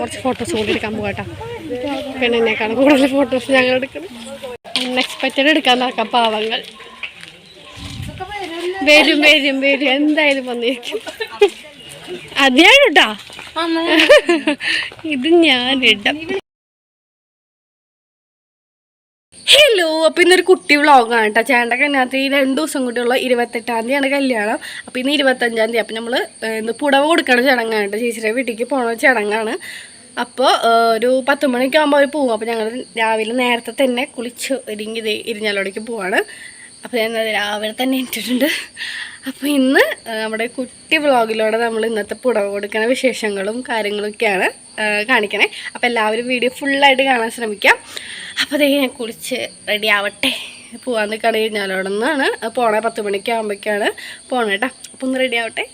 കുറച്ച് ഫോട്ടോസ് കൂടി എടുക്കാൻ പോകട്ടോ പിന്നെ എന്നെക്കാളും കൂടുതൽ ഫോട്ടോസ് ഞങ്ങൾ എടുക്കണം. അൺഎക്സ്പെക്റ്റഡ് എടുക്കാൻ നടക്കാം പാവങ്ങൾ. വരും വരും വരും. എന്തായാലും വന്നിരിക്കും അതെയാണ് കേട്ടാ ഇത് ഞാൻ ഇടാം. ഹലോ അപ്പൊ ഇന്നൊരു കുട്ടി വ്ളോഗാണ് കേട്ടോ ചേട്ടന്റെ കല്യാണത്തിൽ ഈ രണ്ട് ദിവസം കൂടിയുള്ള ഇരുപത്തെട്ടാം തീയതിയാണ് കല്യാണം. അപ്പൊ ഇന്ന് ഇരുപത്തഞ്ചാം തീയതി. അപ്പൊ നമ്മൾ ഏഹ്, ഇന്ന് പുടവ കൊടുക്കണ ചടങ്ങാണ് കേട്ടോ ചേച്ചിയുടെ വീട്ടിലേക്ക് പോണ ചടങ്ങാണ്. അപ്പോൾ ഒരു പത്ത് മണിയൊക്കെ ആകുമ്പോൾ അവർ പോകും അപ്പോൾ ഞങ്ങൾ രാവിലെ നേരത്തെ തന്നെ കുളിച്ച് ഒരുങ്ങി ഇരിഞ്ഞാലോടേക്ക് പോവാണ്. അപ്പോൾ ഞാൻ രാവിലെ തന്നെ ഇട്ടിട്ടുണ്ട് അപ്പോൾ ഇന്ന് നമ്മുടെ കുട്ടി വ്ളോഗിലൂടെ നമ്മൾ ഇന്നത്തെ പുടവ കൊടുക്കുന്ന വിശേഷങ്ങളും കാര്യങ്ങളൊക്കെയാണ് കാണിക്കണേ. അപ്പോൾ എല്ലാവരും വീഡിയോ ഫുള്ളായിട്ട് കാണാൻ ശ്രമിക്കാം. അപ്പോൾ ദേ ഞാൻ കുളിച്ച് റെഡി ആവട്ടെ. പോകാൻ ഞാൻ അവിടെ നിന്നാണ്. പോണേ പത്ത് മണിക്ക് ആകുമ്പോഴേക്കാണ് പോണേ അപ്പോൾ ഒന്ന് റെഡി ആവട്ടെ.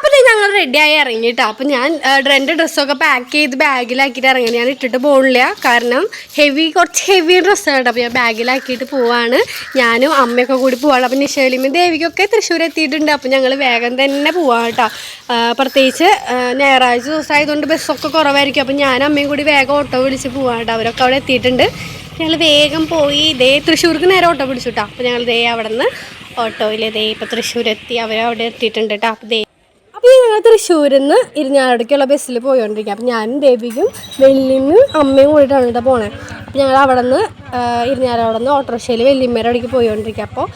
അപ്പോൾ ഞങ്ങൾ റെഡിയായി ഇറങ്ങിയിട്ടോ അപ്പോൾ ഞാൻ എന്റെ ഡ്രസ്സൊക്കെ പാക്ക് ചെയ്ത് ബാഗിലാക്കിയിട്ട് ഇറങ്ങി. ഞാൻ ഇട്ടിട്ട് പോകണില്ല കാരണം ഹെവി കുറച്ച് ഹെവി ഡ്രസ്സാണ് കേട്ടോ. അപ്പോൾ ഞാൻ ബാഗിലാക്കിയിട്ട് പോവാണ്. ഞാനും അമ്മയൊക്കെ കൂടി പോവാണ്. അപ്പോൾ നിഷേലിമയും ദേവിക്കൊക്കെ തൃശ്ശൂർ എത്തിയിട്ടുണ്ട്. അപ്പോൾ ഞങ്ങൾ വേഗം തന്നെ പോവാം കേട്ടോ. പ്രത്യേകിച്ച് ഞായറാഴ്ച ദിവസമായതുകൊണ്ട് ബസ്സൊക്കെ കുറവായിരിക്കും. അപ്പോൾ ഞാനും അമ്മയും കൂടി വേഗം ഓട്ടോ വിളിച്ച് പോവാം കേട്ടോ. അവരൊക്കെ അവിടെ എത്തിയിട്ടുണ്ട്. ഞങ്ങൾ വേഗം പോയി ഇതേ തൃശ്ശൂർക്ക് നേരെ ഓട്ടോ പിടിച്ചു കേട്ടോ. അപ്പോൾ ഞങ്ങൾ ദേ അവിടെ നിന്ന് ഓട്ടോയിൽ ദേ ഇപ്പോൾ തൃശ്ശൂർ എത്തി അവരവിടെ എത്തിയിട്ടുണ്ട് കേട്ടോ. അപ്പോൾ ദേ അപ്പോൾ ഞങ്ങൾ തൃശ്ശൂരിൽ നിന്ന് ഇരിഞ്ഞാലക്കുള്ള ബസ്സിൽ പോയോണ്ടിരിക്കുക അപ്പം ഞാനും ദേവിക്കും വെല്ലിമ്മയും അമ്മയും കൂടിയിട്ടാണ് കേട്ടോ പോണേ. അപ്പോൾ ഞങ്ങൾ അവിടെ നിന്ന് ഇരിഞ്ഞാലവിടെ നിന്ന് ഓട്ടോറിക്ഷയിൽ വെല്ലിമ്മയുടെ അവിടേക്ക് പോയോണ്ടിരിക്കുക അപ്പോൾ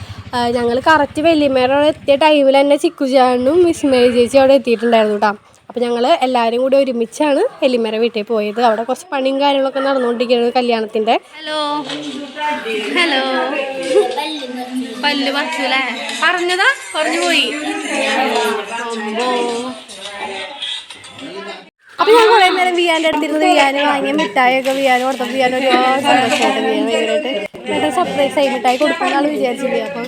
ഞങ്ങൾ കറക്റ്റ് വെല്ലിമ്മയുടെ അവിടെ എത്തിയ ടൈമിൽ തന്നെ ചിക്കുചാനും വിസ്മയ ചേച്ചി അവിടെ എത്തിയിട്ടുണ്ടായിരുന്നു കേട്ടോ അപ്പോൾ ഞങ്ങൾ എല്ലാവരും കൂടി ഒരുമിച്ചാണ് എലിമര വീട്ടിൽ പോയത്. അവിടെ കുറച്ച് പണിയും കാര്യങ്ങളൊക്കെ നടന്നുകൊണ്ടിരിക്കുന്നത് കല്യാണത്തിന്റെ ഹലോ. ഹലോ. പല്ല് പറഞ്ഞതാ? പറഞ്ഞു പോയി. അപ്പൊ ഞാൻ കുറെ നേരം വിയാന്റെ അടുത്തിരുന്ന് വിയാന് വാങ്ങിയ മിഠായിയൊക്കെ വിയാന് കൊടുത്തപ്പോൾ വിയാൻ ഒരുപാട് സന്തോഷമായിട്ട് വിയാൻ ഭയങ്കരമായിട്ട് സർപ്രൈസ് ആയി മിഠായി കൊടുക്കാനാണ് വിചാരിച്ചില്ല അപ്പൊ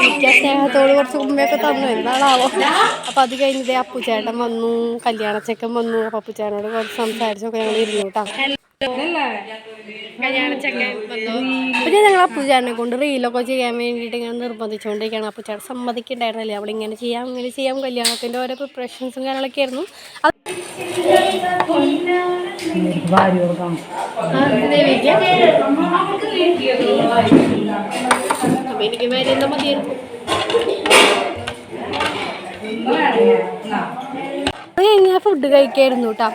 എനിക്ക് ആ സ്നേഹത്തോട് കുറച്ച് ഉമ്മയൊക്കെ തന്നു. എന്താണാവോ? അപ്പൊ അത് കഴിഞ്ഞിട്ട് അപ്പുചേട്ടൻ വന്നു കല്യാണച്ചക്കൻ വന്നു. അപ്പൊ അപ്പുചേട്ടനോട് കുറച്ച് സംസാരിച്ചൊക്കെ ഞങ്ങൾ ഇരുന്നു കേട്ടോ. അപ്പൊ ഞാൻ ഞങ്ങൾ അപ്പുചേട്ടനെ കൊണ്ട് റീലൊക്കെ ചെയ്യാൻ വേണ്ടിയിട്ട് ഇങ്ങനെ നിർബന്ധിച്ചുകൊണ്ടിരിക്കുകയാണ് അപ്പുചേട്ടൻ സമ്മതിക്കണ്ടായിരുന്നല്ലേ? അവൾ ഇങ്ങനെ ചെയ്യാം ഇങ്ങനെ ചെയ്യാം. കല്യാണത്തിന്റെ ഓരോ പ്രിപ്പറേഷൻസും കാര്യങ്ങളൊക്കെ ആയിരുന്നു. അപ്പൊ ഫുഡ് കഴിക്കായിരുന്നു കേട്ടോ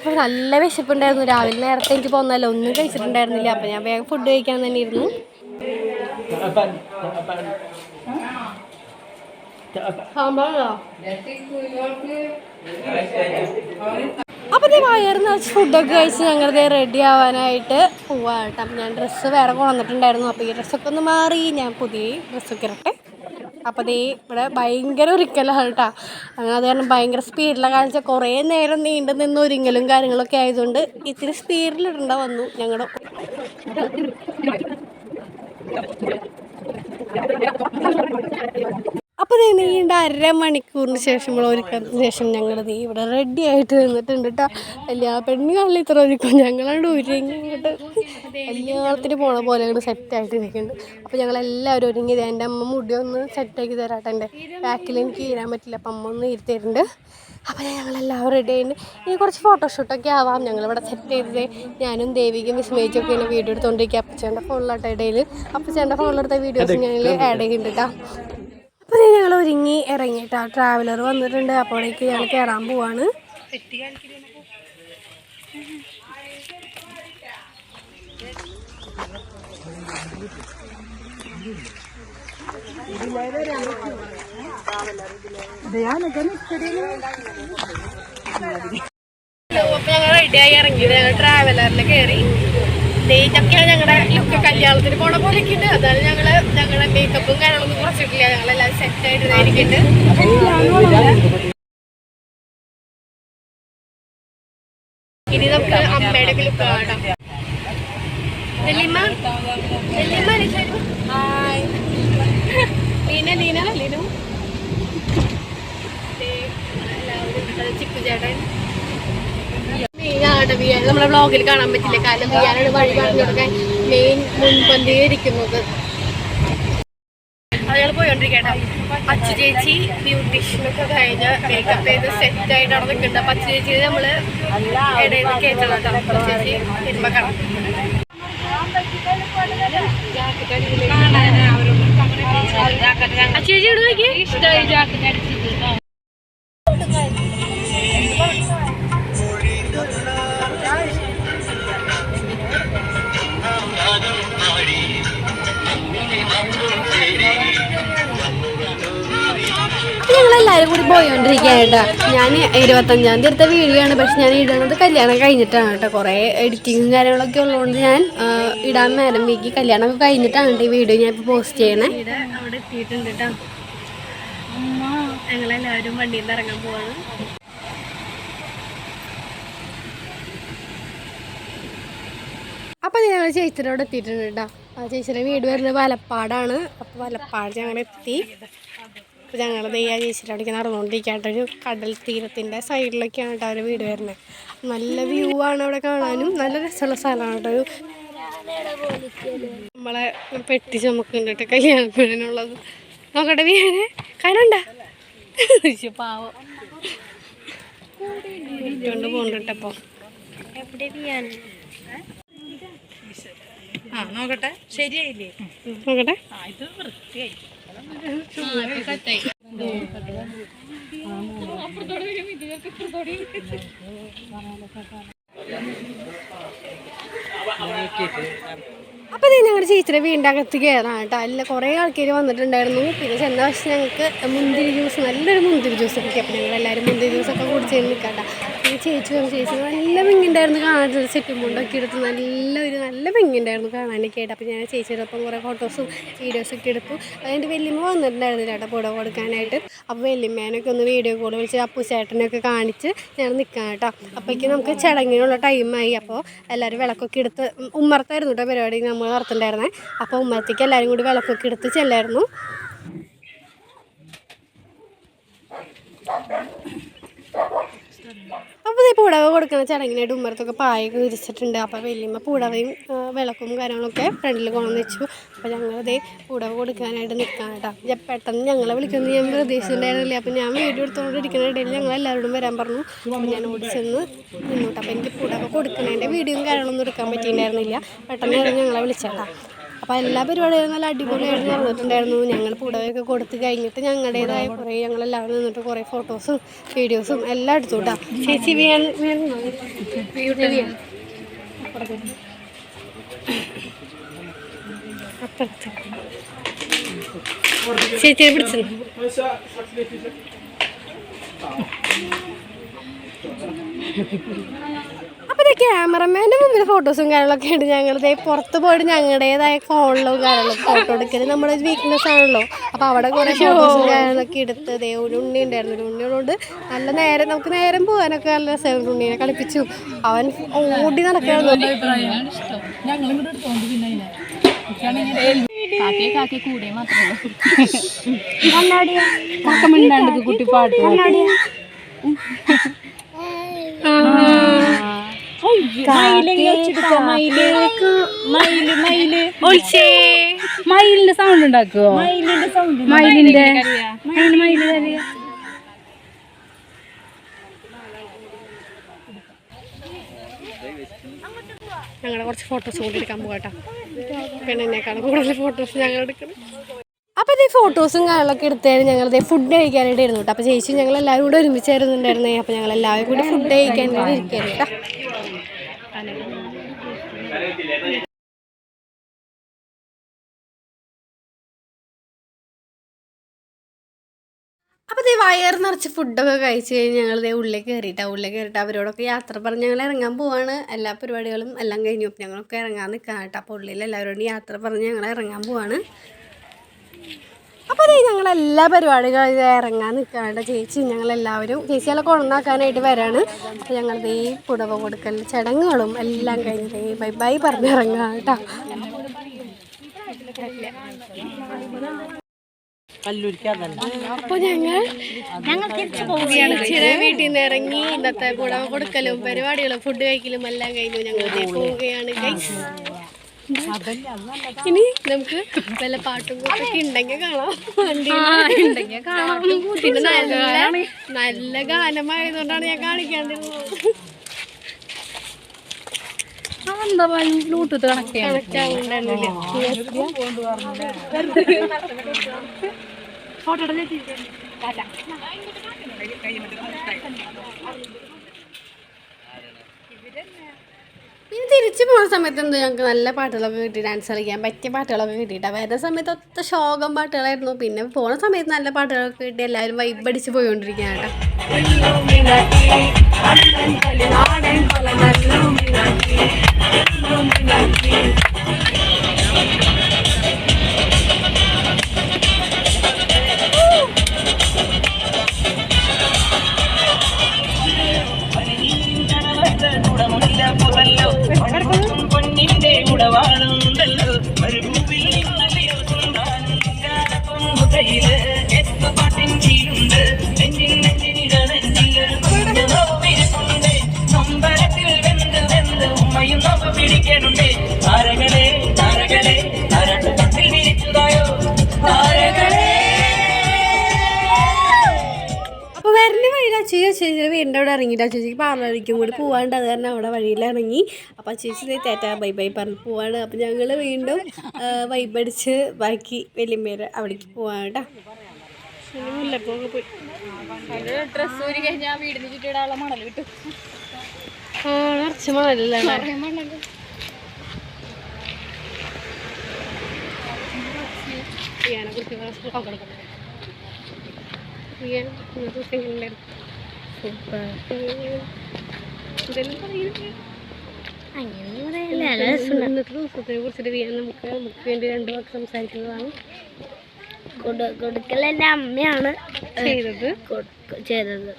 അപ്പോൾ നല്ല വിശപ്പുണ്ടായിരുന്നു. രാവിലെ നേരത്തെ എനിക്ക് പോന്നല്ലോ ഒന്നും കഴിച്ചിട്ടുണ്ടായിരുന്നില്ല. അപ്പോൾ ഞാൻ വേഗം ഫുഡ് കഴിക്കാൻ തന്നെ ഇരുന്നു. അപ്പം ദേ വയറ് നിറച്ച് ഫുഡൊക്കെ കഴിച്ച് ഞങ്ങൾ ദേ റെഡി ആവാനായിട്ട് പോവാട്ടോ അപ്പം ഞാൻ ഡ്രസ്സ് വേറെ കൊണ്ടുവന്നിട്ടുണ്ടായിരുന്നു. അപ്പോൾ ഈ ഡ്രസ്സൊക്കെ ഒന്ന് മാറി ഞാൻ പുതിയ ഡ്രസ്സൊക്കെ ഇരട്ടെ അപ്പോൾ ദേ ഇവിടെ ഭയങ്കര ഒരിക്കലാണ് കേട്ടോ. അങ്ങനെ അത് കാരണം ഭയങ്കര സ്പീഡിലാണ് കാണിച്ചാൽ കുറേ നേരം നീണ്ടു നിന്ന് ഒരുങ്ങലും കാര്യങ്ങളൊക്കെ ആയതുകൊണ്ട് ഇത്തിരി സ്പീഡിലിടേണ്ട വന്നു ഞങ്ങളുടെ അപ്പോൾ ദേ നീണ്ട അര മണിക്കൂറിന് ശേഷം ഒരുക്കത്തിന് ശേഷം ഞങ്ങൾ ദേ ഇവിടെ റെഡി ആയിട്ട് നിന്നിട്ടുണ്ട് കേട്ടോ. എല്ലാ പെണ്ണുകളിൽ ഇത്ര ഒരുക്കും ഞങ്ങളാണ്ട് ഒരുങ്ങി ഇങ്ങോട്ട് കല്യാണത്തിന് പോണ പോലെ അങ്ങോട്ട് സെറ്റായിട്ട് ഇരിക്കുന്നുണ്ട് അപ്പോൾ ഞങ്ങളെല്ലാവരും ഒരുങ്ങി എന്റെ അമ്മ മുടി ഒന്ന് സെറ്റാക്കി തരാട്ടെ എന്റെ ബാക്കിൽ എനിക്ക് ഇരാൻ പറ്റില്ല അപ്പം അമ്മ ഒന്ന് ഇരുത്തിയിട്ടുണ്ട് അപ്പോൾ ഞങ്ങളെല്ലാവരും റെഡി ആയിട്ടുണ്ട്. ഇനി കുറച്ച് ഫോട്ടോഷൂട്ടൊക്കെ ആവാം. ഞങ്ങളിവിടെ സെറ്റ് ചെയ്തത് ഞാനും ദേവിക്കും വിസ്മയിച്ചൊക്കെ ഇങ്ങനെ വീഡിയോ എടുത്തോണ്ടിരിക്കുക അപ്പച്ചേന്റെ ഫോണിലോട്ട് ഇടയിൽ അപ്പച്ചേന്റെ ഫോണിലെടുത്ത വീഡിയോസ് ഞങ്ങൾ ആഡ് ചെയ്യുന്നുണ്ട് കേട്ടോ അപ്പോൾ ഞങ്ങൾ ഒരുങ്ങി ഇറങ്ങിയിട്ടാ ട്രാവലർ വന്നിട്ടുണ്ട്. അപ്പോഴേക്ക് ഞങ്ങൾ കയറാൻ പോവാണ്. അപ്പോൾ ഞങ്ങൾ റെഡിയായി കയറി ഡേറ്റൊക്കെയാണ് ഞങ്ങളുടെ ലുക്ക് കല്യാണത്തിന് പോണ പോലെ ഉണ്ട്. ഞങ്ങൾ ഞങ്ങളുടെ മേക്കപ്പും കാര്യങ്ങളൊന്നും കുറച്ചിട്ടില്ല. ഞങ്ങളെല്ലാം സെറ്റ് ആയിട്ട് ഇരിക്കുന്നുണ്ട് ഇനി നമുക്ക് അമ്മയുടെ ലുക്ക് കാണാം. നെല്ലിമ്മ നെല്ലിമ്മ ഹായ് ലീന ലീന ലീനു. ചിക്കു ചേട്ടൻ. നമ്മളെ വ്ളോഗിൽ കാണാൻ പറ്റില്ല. കാരണം ബിയാനാണ് വഴി പറഞ്ഞു കൊടുക്കാൻ മെയിൻ മുൻപന്തിയിൽ ഇരിക്കുന്നത്. അയാൾ പോയോണ്ടിരിക്കട്ടെ. അച്ചു ചേച്ചി ബ്യൂട്ടീഷ്യനൊക്കെ കഴിഞ്ഞ് മേക്കപ്പ് ചെയ്ത് സെറ്റ് ആയിട്ട് അവിടെ നിൽക്കുന്നുണ്ട് അപ്പൊ അച്ചു ചേച്ചി നമ്മൾ ഇടയിൽ കയറ്റണം ചേച്ചി തിരുമ്പ കാണാം. അച്ചു ചേച്ചി ഇടുന്നേക്ക് നോക്കി ഇഷ്ടമായി ജാക്കറ്റ് ഞങ്ങളെല്ലാവരും പോയോണ്ടിരിക്കുകയായിട്ടാ ഞാൻ ഇരുപത്തഞ്ചാം തീയതി എടുത്ത വീഡിയോ ആണ്. പക്ഷെ ഞാൻ ഇടുന്നത് കല്യാണം കഴിഞ്ഞിട്ടാണ് കേട്ടോ. കുറേ എഡിറ്റിങ്ങും കാര്യങ്ങളൊക്കെ ഉള്ളതുകൊണ്ട് ഞാൻ ഇടാൻ നേരം വീക്കി കല്യാണം കഴിഞ്ഞിട്ടാണ് ഈ വീഡിയോ ഞാൻ ഇപ്പോൾ പോസ്റ്റ് ചെയ്യണേ അവിടെ എത്തിയിട്ടുണ്ട് കേട്ടോ. ഞങ്ങളെല്ലാവരും വണ്ടിയിൽ നിന്ന് ഇറങ്ങാൻ പോവാണ്. അപ്പോൾ ഞങ്ങൾ ചേച്ചിയുടെ അവിടെ എത്തിയിട്ടുണ്ട് കേട്ടോ. ആ ചേച്ചിയുടെ വീട് വരുന്നത് വലപ്പാടാണ്. അപ്പോൾ വലപ്പാട് ഞങ്ങൾ എത്തി അപ്പോൾ ഞങ്ങൾ നെയ്യാ ചേച്ചിയുടെ അവിടേക്ക് നടന്നുകൊണ്ടിരിക്കാട്ടോ ഒരു കടൽ തീരത്തിന്റെ സൈഡിലൊക്കെയാണ് കേട്ടോ അവരുടെ വീട് വരുന്നത് നല്ല വ്യൂ ആണ് അവിടെ കാണാനും. നല്ല രസമുള്ള സ്ഥലമാണ് കേട്ടോ ഒരു നമ്മളെ പെട്ടി ചുമക്കുന്നുണ്ട് കേട്ടോ കല്യാണപ്പെടാനുള്ളത് നോക്കട്ടെ വീട് കരണ്ട പാവം. കൊണ്ട് പോകുന്നുണ്ട് അപ്പോൾ എവിടെ വീയാണ് ആ നോക്കട്ടെ. ശരിയായില്ലേ? നോക്കട്ടെ. ഇത് വൃത്തിയായി അപ്പോൾ ഇത് ഞങ്ങളുടെ ചേച്ചിയുടെ വീടിന്റെ അകത്ത് കയറാം കേട്ടോ. അല്ല കുറേ ആൾക്കാർ വന്നിട്ടുണ്ടായിരുന്നു. പിന്നെ ചെന്ന പക്ഷേ ഞങ്ങൾക്ക് മുന്തിരി ജ്യൂസ് നല്ലൊരു മുന്തിരി ജ്യൂസ് ഒക്കെ അപ്പോൾ ഞങ്ങൾ എല്ലാരും മുന്തിരി ജ്യൂസൊക്കെ കുടിച്ച് നിൽക്കാം കേട്ടോ. ചേച്ചി പറഞ്ഞു ചേച്ചി നല്ല ഭംഗിയുണ്ടായിരുന്നു കാണാൻ. സെറ്റും മുണ്ടൊക്കെ എടുത്ത് നല്ല ഒരു നല്ല ഭംഗിയുണ്ടായിരുന്നു കാണാനൊക്കെ ആയിട്ട് അപ്പോൾ ഞാൻ ചേച്ചിയുടെ ഒപ്പം കുറേ ഫോട്ടോസും വീഡിയോസൊക്കെ എടുത്തു. അതിന്റെ വല്യമ്മ വന്നിട്ടുണ്ടായിരുന്നില്ല കേട്ടോ പുടവ കൊടുക്കാനായിട്ട്. അപ്പോൾ വല്യമ്മേനൊക്കെ ഒന്ന് വീഡിയോ കോൾ വിളിച്ച് അപ്പു ചേട്ടനൊക്കെ കാണിച്ച് ഞാൻ നിൽക്കാം കേട്ടോ. അപ്പോഴേക്ക് നമുക്ക് ചടങ്ങിനുള്ള ടൈമായി അപ്പോൾ എല്ലാവരും വിളക്കൊക്കെ എടുത്ത് ഉമ്മറത്തായിരുന്നു കേട്ടോ പരിപാടി നമ്മൾ നടത്തുന്നുണ്ടായിരുന്നേ അപ്പോൾ ഉമ്മറത്തേക്ക് എല്ലാവരും കൂടി വിളക്കൊക്കെ എടുത്ത് ചെല്ലായിരുന്നു. അപ്പോൾ ഈ പുടവ കൊടുക്കുന്ന ചടങ്ങിനായിട്ട് ഉമ്മറത്തൊക്കെ പായൊക്കെ വിരിച്ചിട്ടുണ്ട്. അപ്പോൾ വലിയമ്മ പുടവയും വിളക്കും കാര്യങ്ങളൊക്കെ ഫ്രണ്ടിൽ കൊണ്ടുവന്ന് വെച്ചു. അപ്പോൾ ഞങ്ങളതേ പുടവ കൊടുക്കാനായിട്ട് നിൽക്കാൻ കേട്ടോ. ഞാൻ പെട്ടെന്ന് ഞങ്ങളെ വിളിക്കുന്നത് ഞാൻ പ്രതീക്ഷിച്ചിട്ടുണ്ടായിരുന്നില്ല. അപ്പോൾ ഞാൻ വീഡിയോ എടുത്തുകൊണ്ട് ഇരിക്കുന്ന ഇടയിൽ ഞങ്ങൾ എല്ലാവരോടും വരാൻ പറഞ്ഞു. അപ്പോൾ ഞാൻ ഓടിച്ചെന്ന് നിന്നോട്ട്. അപ്പോൾ എനിക്ക് പുടവ കൊടുക്കുന്നതിന്റെ വീഡിയോയും കാര്യങ്ങളൊന്നും എടുക്കാൻ പറ്റിയിട്ടുണ്ടായിരുന്നില്ല. പെട്ടെന്ന് ഞങ്ങളെ വിളിച്ചേട്ടാ അപ്പോൾ എല്ലാ പരിപാടികളും നല്ല അടിപൊളിയായിട്ട് നടന്നിട്ടുണ്ടായിരുന്നു. ഞങ്ങൾ പുടവയൊക്കെ കൊടുത്ത് കഴിഞ്ഞിട്ട് ഞങ്ങളുടേതായ കുറേ ഞങ്ങളെല്ലാവരും നിന്നിട്ട് കുറേ ഫോട്ടോസും വീഡിയോസും എല്ലാം എടുത്തു കേട്ടോ ചേച്ചി ചേച്ചിയെ പിടിച്ചു അപ്പോൾ ഇത് ക്യാമറമാന്റെ മുമ്പിൽ ഫോട്ടോസും കാര്യങ്ങളൊക്കെ ഉണ്ട്. ഞങ്ങളുടെ പുറത്ത് പോയിട്ട് ഞങ്ങളുടേതായ ഫോണിലും കാര്യങ്ങളും ഫോട്ടോ എടുക്കൽ നമ്മുടെ ഒരു വീക്ക്നെസ് ആണല്ലോ. അപ്പോൾ അവിടെ കുറേ ഫോട്ടോസും കാര്യങ്ങളൊക്കെ എടുത്ത് ദേ ഒരു ഉണ്ണി ഉണ്ടായിരുന്നു. ഒരു ഉണ്ണിയോട് നല്ല നേരം നമുക്ക് നേരം പോകാനൊക്കെ നല്ല രസമായിരുന്നു ഉണ്ണീനെ കളിപ്പിച്ചു. അവൻ ഓടി നടക്കായിരുന്നു. മാത്രമേ കുട്ടി പാട്ട് മയിലിന്റെ സൗണ്ട് ഉണ്ടാക്കുവോ? മയിലിന്റെ മയിലിന്റെ. ഞങ്ങളുടെ കുറച്ച് ഫോട്ടോസ് കൂടി എടുക്കാൻ പോകട്ടെ പിന്നെ എന്നെക്കാളും കൂടുതൽ ഫോട്ടോസ് ഞങ്ങൾ എടുക്കണം. അപ്പോൾ അതേ ഫോട്ടോസും കാര്യങ്ങളൊക്കെ എടുത്തായിരുന്നു ഞങ്ങൾ. ഇതേ ഫുഡ് കഴിക്കാനായിട്ട് ഇരുന്നു കേട്ടോ. അപ്പോൾ ചേച്ചി ഞങ്ങൾ എല്ലാവരും കൂടെ ഒരുമിച്ചായിരുന്നുണ്ടായിരുന്നേ. അപ്പോൾ ഞങ്ങൾ എല്ലാവരും കൂടി ഫുഡ് കഴിക്കാൻ വേണ്ടി കേട്ടോ. അപ്പോൾ ഇതേ വയർ നിറച്ച് ഫുഡൊക്കെ കഴിച്ച് കഴിഞ്ഞ് ഞങ്ങൾ ഇതേ ഉള്ളിൽ കയറിയിട്ട്. ഉള്ളിൽ കയറിയിട്ട് അവരോടൊക്കെ യാത്ര പറഞ്ഞ് ഞങ്ങൾ ഇറങ്ങാൻ പോവാണ്. എല്ലാ പരിപാടികളും എല്ലാം കഴിഞ്ഞു. ഞങ്ങളൊക്കെ ഇറങ്ങാൻ നിൽക്കാം കേട്ടോ. അപ്പോൾ ഉള്ളിൽ എല്ലാവരോടും യാത്ര പറഞ്ഞ് ഞങ്ങൾ ഇറങ്ങാൻ പോവാണ്. അപ്പോൾ അതേ ഞങ്ങളെല്ലാ പരിപാടികളും ഇത് ഇറങ്ങാൻ നിൽക്കാണ്ട് ചേച്ചി ഞങ്ങളെല്ലാവരും ചേച്ചിയെല്ലാം കൊണ്ടാക്കാനായിട്ട് വരാണ്. അപ്പോൾ ഞങ്ങൾ ദേ പുടവ കൊടുക്കൽ ചടങ്ങുകളും എല്ലാം കഴിഞ്ഞ് ദേ ബൈ ബൈ പറഞ്ഞിറങ്ങാം കേട്ടോ. അപ്പൊ ഞങ്ങൾ ഞങ്ങൾ തിരിച്ചു പോവുകയാണ്. ചേച്ചിയുടെ വീട്ടിൽ നിന്ന് ഇറങ്ങി ഇന്നത്തെ പുടവ കൊടുക്കലും പരിപാടികളും ഫുഡ് കഴിക്കലും എല്ലാം കഴിഞ്ഞു ഞങ്ങൾ പോവുകയാണ് ഗൈസ് ഇനി നമുക്ക് വല്ല പാട്ടും കൂട്ടൊക്കെ ഉണ്ടെങ്കിൽ കാണാം. ഉണ്ടെങ്കിൽ കാണാം. പിന്നെ നല്ല നല്ല ഗാനമായതുകൊണ്ടാണ് ഞാൻ കാണിക്കാണ്ടിരുന്നത്. എന്താ ബ്ലൂടൂത്ത് കണക്ട് ചെയ്യാൻ തിരിച്ചു പോകുന്ന സമയത്ത് എന്തോ ഞങ്ങൾക്ക് നല്ല പാട്ടുകളൊക്കെ കിട്ടി ഡാൻസ് കളിക്കാൻ പറ്റിയ പാട്ടുകളൊക്കെ കിട്ടിയിട്ട്. വരുന്ന സമയത്ത് ഒത്ത ശോകം പാട്ടുകളായിരുന്നു. പിന്നെ പോണ സമയത്ത് നല്ല പാട്ടുകളൊക്കെ കിട്ടി എല്ലാവരും വൈബടിച്ച് പോയിക്കൊണ്ടിരിക്കുകയാണ് കേട്ടോ. ചേച്ചി ചേച്ചി വീടിന്റെ അവിടെ ഇറങ്ങിയിട്ട് ചേച്ചിക്ക് പറഞ്ഞിരിക്കും കൂടി പോവാണ്ട് അത് കാരണം അവിടെ വഴിയിൽ ഇറങ്ങി. അപ്പോൾ ചേച്ചി തേറ്റ ബൈ ബൈ പറഞ്ഞ് പോവാണ്. അപ്പോൾ ഞങ്ങൾ വീണ്ടും വൈബടിച്ച് ബാക്കി വലിയമ്മേരെ അവിടേക്ക് പോവാണ് കേട്ടോ. മുല്ലപ്പൊക്കെ പോയി. ഡ്രസ്സ് ഊരി കഴിഞ്ഞാൽ വീടിന് ചുറ്റിടാനുള്ള മണൽ കിട്ടും. ആ നിറച്ച് മണലല്ലേ? ചെയ്യാനെ കുറിച്ച് പങ്കെടുക്കണം ചെയ്യാൻ ഇന്നത്തെ എങ്ങനെയുണ്ടായിരുന്നു സൂപ്പർ ഇന്നത്തെ ദിവസത്തെ കുറിച്ചിട്ട് നമുക്ക് നമുക്ക് വേണ്ടി രണ്ടു വാക്ക് സംസാരിക്കുന്നതാണ് കൊടുക്കൽ എന്റെ അമ്മയാണ് ചെയ്തത്? ചെയ്തത്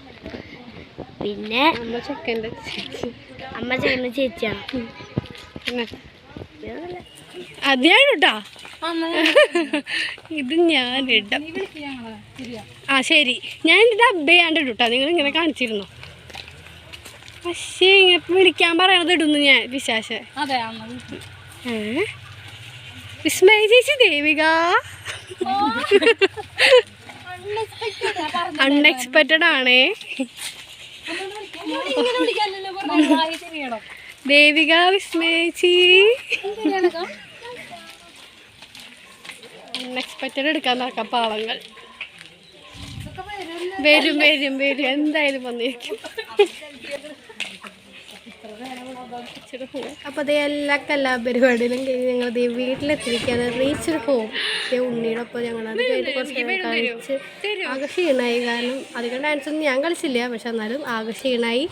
പിന്നെ അമ്മ ചെക്കന്റെ ചേച്ചി അമ്മ ചെയ്യുന്ന ചേച്ചിയാണ്. പിന്നെ അതാണ് കേട്ടാ ഇത് ഞാൻ ഇടാം. ആ ശരി. ഞാൻ ഇത് അബ്ബയാണ്ട് ചെയ്യാണ്ട് ഇട്ടാ നിങ്ങൾ ഇങ്ങനെ കാണിച്ചിരുന്നു? പക്ഷേ ഇങ്ങനെ വിളിക്കാൻ പറയണത് ഇടുന്നു ഞാൻ വിശാശ. ഏ? വിസ്മയ ചേച്ചി ദേവിക. അൺഎക്സ്പെക്റ്റഡ് ആണേ. ദേവിക വിസ്മയ പറഞ്ഞത്. ആയി ശരിയാണോ? ദേവിക വിസ്മയേച്ചി അൺഎക്സ്പെക്റ്റഡ് എടുക്കാൻ നടക്കാം പാവങ്ങൾ. വരും വരും വരും. എന്തായാലും വന്നിരിക്കും അപ്പൊ അതേ എല്ലാ കലാപരിപാടിയിലും കഴിഞ്ഞ് ഞങ്ങൾ ദേ വീട്ടിലെത്തിയിരിക്കുകയാണ്. റീച്ച് ഹോം ഉണ്ണിയുടെ ഒപ്പം ഞങ്ങളത് കഴിഞ്ഞ് കുറച്ച് കഴിച്ച് ആകെ ക്ഷീണമായി. കാരണം അധികം ഡാൻസ് ഒന്നും ഞാൻ കളിച്ചില്ല. പക്ഷെ എന്നാലും ആകെ ക്ഷീണമായി.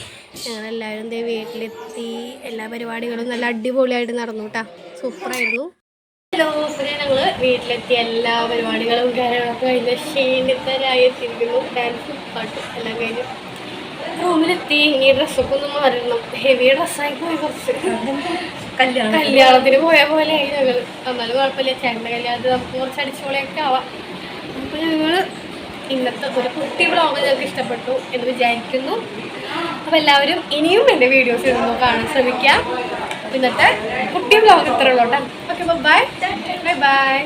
ഞങ്ങളെല്ലാവരും ദേ വീട്ടിലെത്തി. എല്ലാ പരിപാടികളും നല്ല അടിപൊളിയായിട്ട് നടന്നു കേട്ടോ. സൂപ്പറായിരുന്നു ഹലോ പിന്നെ ഞങ്ങൾ വീട്ടിലെത്തി എല്ലാ പരിപാടികളും കാര്യങ്ങളൊക്കെ കഴിഞ്ഞ് ക്ഷീണിതരായി എത്തിയിരിക്കുന്നു ഡാൻസും പാട്ടും എല്ലാം കഴിഞ്ഞു റൂമിലെത്തി. ഇനി ഡ്രസ്സൊക്കെ ഒന്ന് മാറണം. ഹെവി ഡ്രസ്സായി പോയി കുറച്ച്. കല്യാണത്തിന് പോയ പോലെ ആയി ഞങ്ങൾ എന്നാലും കുഴപ്പമില്ല. ചേട്ടന്റെ കല്യാണത്തിന് നമുക്ക് കുറച്ച് അടിച്ചുപൊളിയൊക്കെ ആവാം. അപ്പോൾ ഞങ്ങൾ ഇന്നത്തെ ഒരു കുട്ടി വ്ളോഗ് ഞങ്ങൾക്ക് ഇഷ്ടപ്പെട്ടു എന്ന് വിചാരിക്കുന്നു. അപ്പോൾ എല്ലാവരും ഇനിയും എന്റെ വീഡിയോസ് ഇരുന്നു കാണാൻ ശ്രമിക്കാം. ഇന്നത്തെ കുട്ടി ബ്ലോഗ് ഇത്രയുള്ളൂ കേട്ടോ. Okay bye bye bye